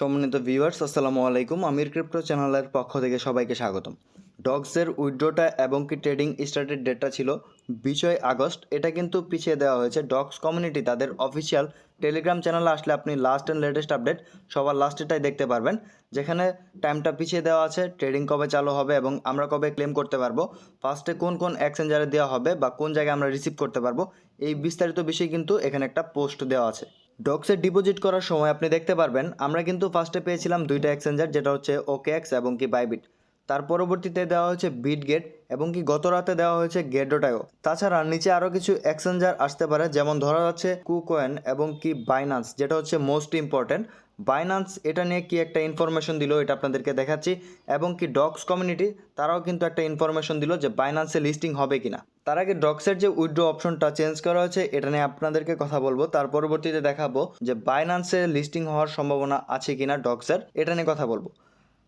সম্মানিত ভিউয়ার্স আসসালামু আলাইকুম। আমির ক্রিপ্টো চ্যানেলের পক্ষ থেকে সবাইকে স্বাগতম। ডগসের উইড্রোটা এবং কি ট্রেডিং স্টার্টের ডেটটা ছিল বিশই আগস্ট, এটা কিন্তু পিছিয়ে দেওয়া হয়েছে। ডগস কমিউনিটি তাদের অফিসিয়াল টেলিগ্রাম চ্যানেলে আসলে আপনি লাস্ট অ্যান্ড লেটেস্ট আপডেট সবার লাস্টেটাই দেখতে পারবেন। যেখানে টাইমটা পিছিয়ে দেওয়া আছে ট্রেডিং কবে চালু হবে এবং আমরা কবে ক্লেম করতে পারব ফার্স্টে কোন কোন এক্সচেঞ্জারে দেওয়া হবে বা কোন জায়গায় আমরা রিসিভ করতে পারব, এই বিস্তারিত বিষয় কিন্তু এখানে একটা পোস্ট দেওয়া আছে। ডক্সে ডিপোজিট করার সময় আপনি দেখতে পারবেন, আমরা কিন্তু ফার্স্টে পেয়েছিলাম দুইটা এক্সচেঞ্জার যেটা হচ্ছে ওকে এক্স এবং কি বাইবিট তার পরবর্তীতে দেওয়া হয়েছে বিট গেট এবং কি গত রাতে দেওয়া হয়েছে গেডোটাও তাছাড়া নিচে আরও কিছু এক্সচেঞ্জার আসতে পারে, যেমন ধরা যাচ্ছে কুকোয়েন এবং কি বাইনান্স যেটা হচ্ছে মোস্ট ইম্পর্ট্যান্ট বাইনান্স এটা নিয়ে কি একটা ইনফরমেশন দিল এটা আপনাদেরকে দেখাচ্ছি এবং কি ডক্স কমিউনিটি তারাও কিন্তু একটা ইনফরমেশন দিল যে বাইনান্সে লিস্টিং হবে কিনা। তার আগে ডক্সের যে উইড্রো অপশনটা চেঞ্জ করা হয়েছে এটা নিয়ে আপনাদেরকে কথা বলব। তার পরবর্তীতে দেখাবো যে বাইনান্সে লিস্টিং হওয়ার সম্ভাবনা আছে কিনা ডক্সের এটা নিয়ে কথা বলব।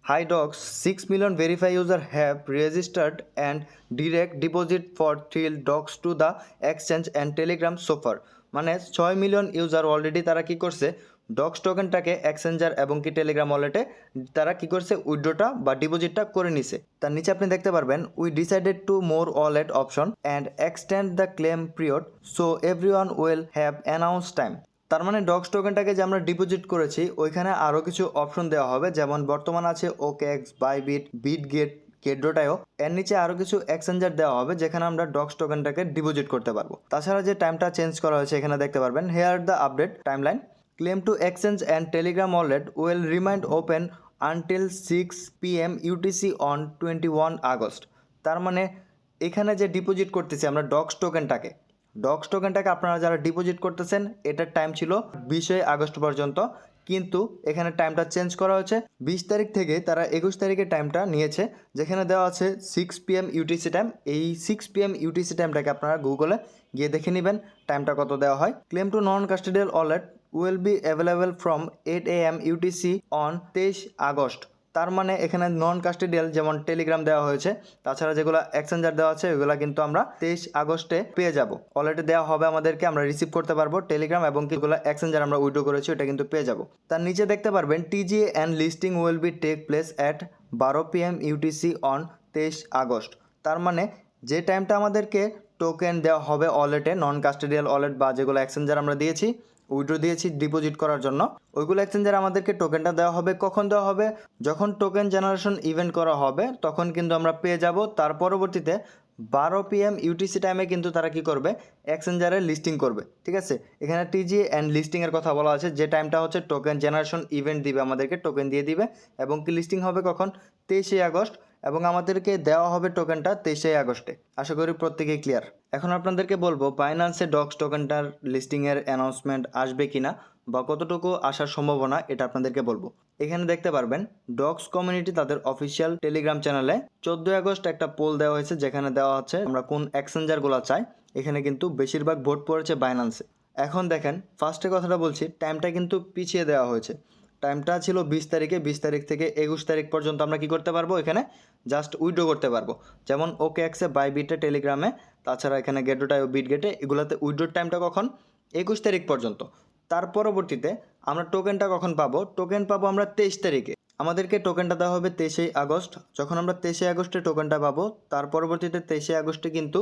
Hi docs, 6 million verify user have registered and direct deposit for till docs to the exchange and Telegram so far মানে ছয় মিলিয়ন ইউজার অলরেডি তারা কি করছে ডক্স টোকেনটাকে এক্সচেঞ্জার এবং কি টেলিগ্রাম ওয়ালেটে তারা কি করছে? উইড্রোটা বা ডিপোজিটটা করে নিছে। তার নিচে আপনি দেখতে পারবেন we decided to more wallet option and extend the claim period so every one will have announce time তার মানে ডক্স টোকেনটাকে যে আমরা ডিপোজিট করেছি, ওইখানে আরও কিছু অপশন দেওয়া হবে। যেমন বর্তমান আছে ওকেএক্স, বাইবিট বিট গেট কেড্রোটায়ও এর নিচে আরও কিছু এক্সচেঞ্জার দেওয়া হবে, যেখানে আমরা ডক্স টোকেনটাকে ডিপোজিট করতে পারব। তাছাড়া যে টাইমটা চেঞ্জ করা হয়েছে, এখানে দেখতে পারবেন। Here the update timeline claim to exchange and Telegram wallet will remind open until six P M UTC on twenty one August. তার মানে এখানে যে ডিপোজিট করতেছি আমরা ডক্স টোকেনটাকে ডক্স টোকেনটাকে আপনারা যারা ডিপোজিট করতেছেন, এটার টাইম ছিল বিশে আগস্ট পর্যন্ত, কিন্তু এখানে টাইমটা চেঞ্জ করা হয়েছে। বিশ তারিখ থেকে তারা একুশ তারিখে টাইমটা নিয়েছে, যেখানে দেওয়া আছে six P M UTC time. এই সিক্স পি এম ইউটিসি টাইমটাকে আপনারা গুগলে গিয়ে দেখে নেবেন, টাইমটা কত দেওয়া হয়। Claim to non custodial wallet will be available from eight A M UTC on তেইশ আগস্ট। তার মানে এখানে নন কাস্টেডিয়াল যেমন টেলিগ্রাম দেওয়া হয়েছে, তাছাড়া যেগুলো এক্সচেঞ্জার দেওয়া আছে, ওইগুলো কিন্তু আমরা তেইশ আগস্টে পেয়ে যাব। অলরেডি দেওয়া হবে আমাদেরকে, আমরা রিসিভ করতে পারব টেলিগ্রাম এবং যেগুলো এক্সচেঞ্জার আমরা উইড্রো করেছি ওটা কিন্তু পেয়ে যাব। তার নিচে দেখতে পারবেন TG and listing will be take place at বারো পি এম ইউটিসি অন তেইশ আগস্ট। তার মানে যে টাইমটা আমাদেরকে টোকেন দেওয়া হবে ওয়ালেটে নন কাস্টেডিয়াল ওয়ালেট বা যেগুলো এক্সচেঞ্জার আমরা দিয়েছি উইড্রো দিয়েছি ডিপোজিট করার জন্য। ওইগুলো এক্সচেঞ্জার আমাদেরকে টোকেনটা দেওয়া হবে। কখন দেওয়া হবে? যখন টোকেন জেনারেশন ইভেন্ট করা হবে, তখন কিন্তু আমরা পেয়ে যাব। তার পরবর্তীতে বারো পিএম ইউটিসি টাইমে কিন্তু তারা কি করবে? এক্সচেঞ্জারে লিস্টিং করবে। ঠিক আছে? এখানে টিজি অ্যান্ড লিস্টিংয়ের কথা বলা আছে। যে টাইমটা হচ্ছে টোকেন জেনারেশন ইভেন্ট দিবে আমাদেরকে টোকেন দিয়ে দিবে। এবং কি লিস্টিং হবে কখন? তেইশে আগস্ট। এবং আমাদেরকে দেওয়া হবে টোকেনটা তেইশে আগস্টে। আশা করি প্রত্যেকেই ক্লিয়ার এখন আপনাদেরকে বলব বাইন্যান্সে ডক্স টোকেনটার লিস্টিংয়ের অ্যানাউন্সমেন্ট আসবে কিনা বা কতটুকু আসার সম্ভাবনা এটা আপনাদেরকে বলব। এখানে দেখতে পারবেন ডক্স কমিউনিটি তাদের অফিসিয়াল টেলিগ্রাম চ্যানেলে চোদ্দোই আগস্ট একটা পোল দেওয়া হয়েছে, যেখানে দেওয়া হচ্ছে আমরা কোন এক্সচেঞ্জারগুলো চাই। এখানে কিন্তু বেশিরভাগ ভোট পড়েছে বাইন্যান্সে এখন দেখেন ফার্স্টে কথাটা বলছি টাইমটা কিন্তু পিছিয়ে দেওয়া হয়েছে। টাইমটা ছিল বিশ তারিখে, বিশ তারিখ থেকে একুশ তারিখ পর্যন্ত আমরা কি করতে পারব? এখানে জাস্ট উইড্রো করতে পারব। যেমন ওকে এক্সে বাই বিটে টেলিগ্রামে তাছাড়া এখানে গেটোটায় বিট গেটে এগুলোতে উইড্রোর টাইমটা কখন? একুশ তারিখ পর্যন্ত। তার পরবর্তীতে আমরা টোকেনটা কখন পাবো? টোকেন পাবো আমরা তেইশ তারিখে। আমাদেরকে টোকেনটা দেওয়া হবে তেইশে আগস্ট। যখন আমরা তেইশে আগস্টে টোকেনটা পাবো, তার পরবর্তীতে তেইশে আগস্টে কিন্তু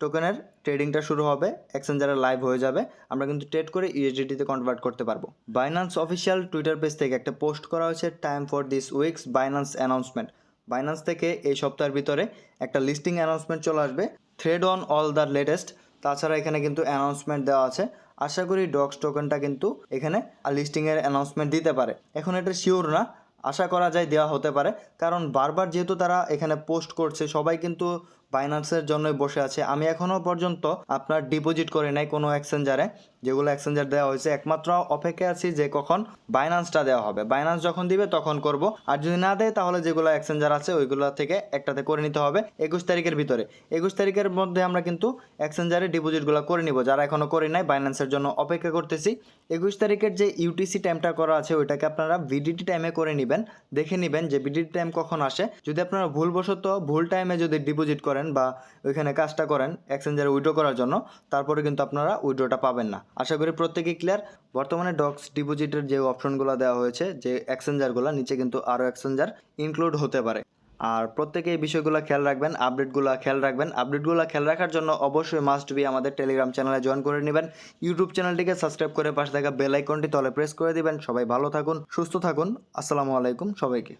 টোকেনের ট্রেডিংটা শুরু হবে এক্সচেঞ্জারে লাইভ হয়ে যাবে। আমরা কিন্তু ট্রেড করে ইউএসডিটিতে কনভার্ট করতে পারব। বাইন্যান্স অফিসিয়াল টুইটার পেজ থেকে একটা পোস্ট করা হয়েছে time for this weeks Binance announcement Binance থেকে এই সপ্তাহের ভিতরে একটা লিস্টিং অ্যানাউন্সমেন্ট চলে আসবে। Thread on all the latest তাছাড়া এখানে কিন্তু অ্যানাউন্সমেন্ট দেওয়া আছে। আশা করি ডক্স টোকেনটা কিন্তু এখানে লিস্টিংয়ের অ্যানাউন্সমেন্ট দিতে পারে। এখন এটা শিওর না। আশা করা যায় দেওয়া হতে পারে। কারণ বারবার যেহেতু তারা এখানে পোস্ট করছে, সবাই কিন্তু বাইন্যান্সের জন্যই বসে আছে। আমি এখনও পর্যন্ত আপনার ডিপোজিট করি নাই কোনো এক্সচেঞ্জারে যেগুলো এক্সচেঞ্জার দেওয়া হয়েছে, একমাত্র অপেক্ষা আছি যে কখন বাইন্যান্সটা দেওয়া হবে। বাইন্যান্স যখন দিবে তখন করব। আর যদি না দেয়, তাহলে যেগুলো এক্সচেঞ্জার আছে, ওইগুলো থেকে একটাতে করে নিতে হবে একুশ তারিখের ভিতরে। একুশ তারিখের মধ্যে আমরা কিন্তু এক্সচেঞ্জারে ডিপোজিটগুলো করে নিব। যারা এখনও করি নাই বাইন্যান্সের জন্য অপেক্ষা করতেছি। একুশ তারিখের যে ইউটিসি টাইমটা করা আছে, ওইটাকে আপনারা ভিডিটি টাইমে করে নেবেন। দেখে নেবেন যে ভিডিটি টাইম কখন আসে। যদি আপনারা ভুলবশত ভুল টাইমে যদি ডিপোজিট করেন বা ওইখানে কাজটা করেন এক্সচেঞ্জারে উইড্রো করার জন্য, তারপরে কিন্তু আপনারা উইড্রোটা পাবেন না। আশা করি প্রত্যেকেই ক্লিয়ার বর্তমানে ডক্স ডিপোজিটের যে অপশনগুলো দেওয়া হয়েছে, যে এক্সচেঞ্জারগুলো নিচে কিন্তু আরও এক্সচেঞ্জার ইনক্লুড হতে পারে। আর প্রত্যেকে এই বিষয়গুলো খেয়াল রাখবেন আপডেটগুলো খেয়াল রাখবেন। আপডেটগুলো খেয়াল রাখার জন্য অবশ্যই মাস্ট বি আমাদের টেলিগ্রাম চ্যানেলে জয়েন করে নেবেন। ইউটিউব চ্যানেলটিকে সাবস্ক্রাইব করে পাশে থাকা বেল আইকনটি তলে প্রেস করে দিবেন। সবাই ভালো থাকুন, সুস্থ থাকুন। আসসালামু আলাইকুম সবাইকে।